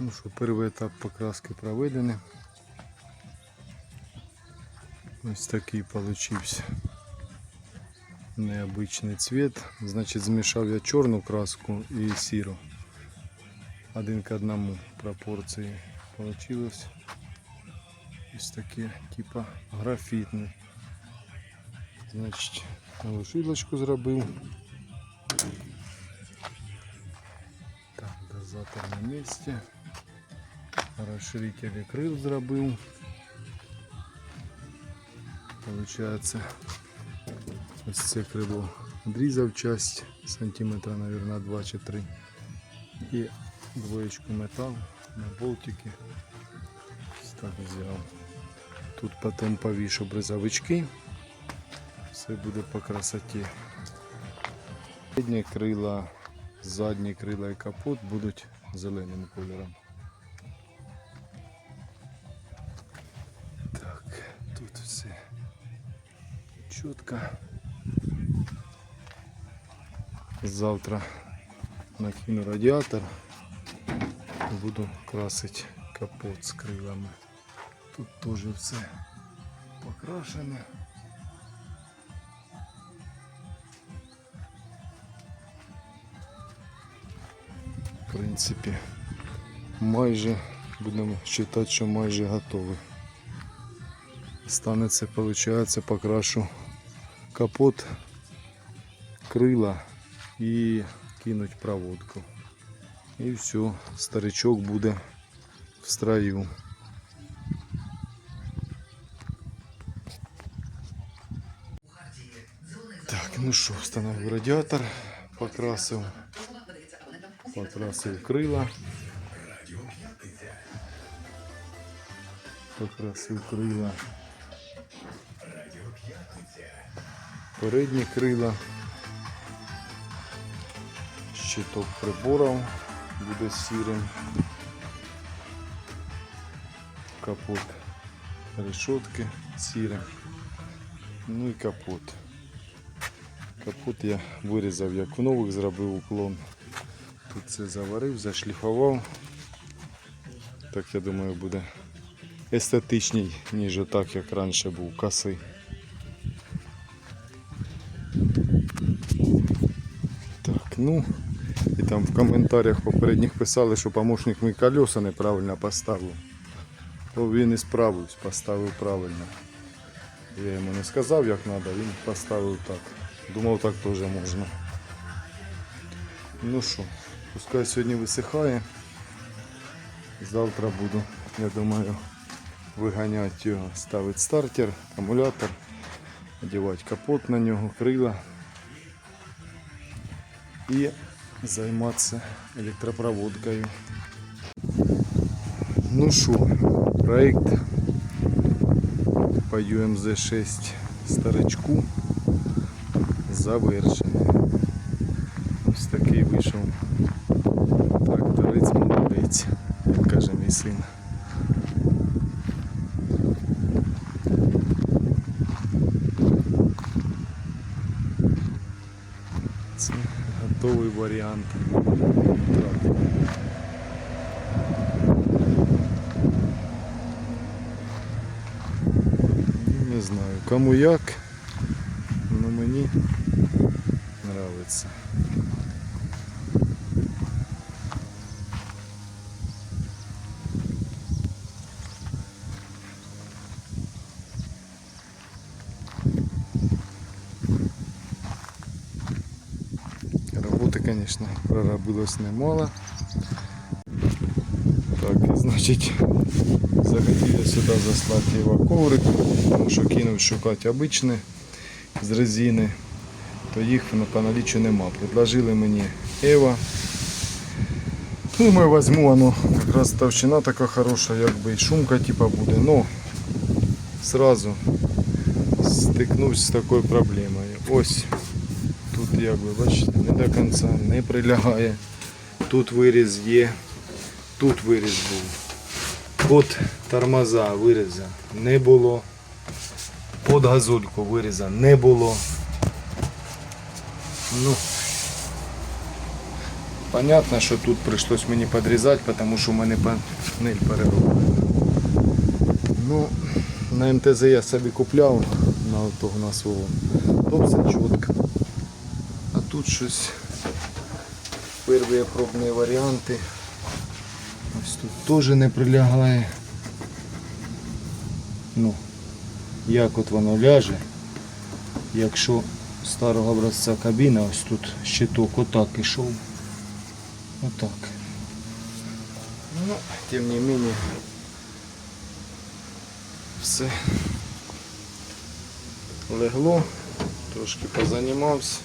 Ну що, перший етап покраски проведений. Ось такий получився необычный цвет. Значить, змішав я чорну краску і сіру. Один к одному пропорції получилось. Ось таке, типа графітне. Значить, глушилочку зробив. Так, дозатор на місці. Розширителі крил зробив. Получается, ось це крило відрізав часть сантиметра, наверное, 2 чи 3. І двоєчку метал на болтики. Так взяв. Тут потім повішу бризовички. Все буде по красоті. Передні крила, задні крила і капот будуть зеленим кольором. Чітко. Завтра накину радіатор буду красити капот з крилами. Тут теж все покрашене. В принципі, майже будемо вважати, що майже готовий. Станеться, виходить, покрашу капот, крила і кинуть проводку. І все, старичок буде в строю. Так, ну що, встановив радіатор, покрасив, покрасив крила. Покрасив крила. Передні крила. Щиток приборів буде сірим. Капот решетки сірим. Ну і капот. Капот я вирізав, як у нових зробив уклон. Тут це заварив, зашліфував. Так я думаю буде естетичній, ніж так, як раніше був косий. Ну і там в коментарях попередніх писали, що помощник мій колеса неправильно поставив. То він і справився, поставив правильно. Я йому не сказав, як треба, він поставив так. Думав, так теж можна. Ну що, пускай сьогодні висихає. Завтра буду, я думаю, виганяти його, ставити стартер, акумулятор, одягати капот на нього, крила і займатися електропроводкою. Ну що, проект по UMZ6 старичку завершений. Ось такий вийшов тракторець молодець, як каже мій син. Варіант. Не знаю, кому як, але мені нравиться. Звісно, проробилось немало. Так, значить, захотіли сюди заслати коврик, тому що кинув шукати обичне з резини, то їх по наліччю нема. Предложили мені Ева. Думаю, возьму воно. Якраз товщина така хороша, якби і шумка типа буде. Ну, сразу стикнусь з такою проблемою. Ось тут якби, бачите, не до кінця не прилягає. Тут виріз є, тут виріз був. От тормоза виріза не було. От газульку виріза не було. Ну, Понятно, що тут прийшлось мені підрізати, тому що в мене панель перероблена. Ну, на МТЗ я собі купляв на того на свого. То все чітко. А тут щось перші пробні варіанти. Ось тут теж не прилягає. Ну, як от воно ляже, якщо старого образця кабіна, ось тут щиток отак ішов. Отак. Ну, тим не менее, все легло, трошки позанімався.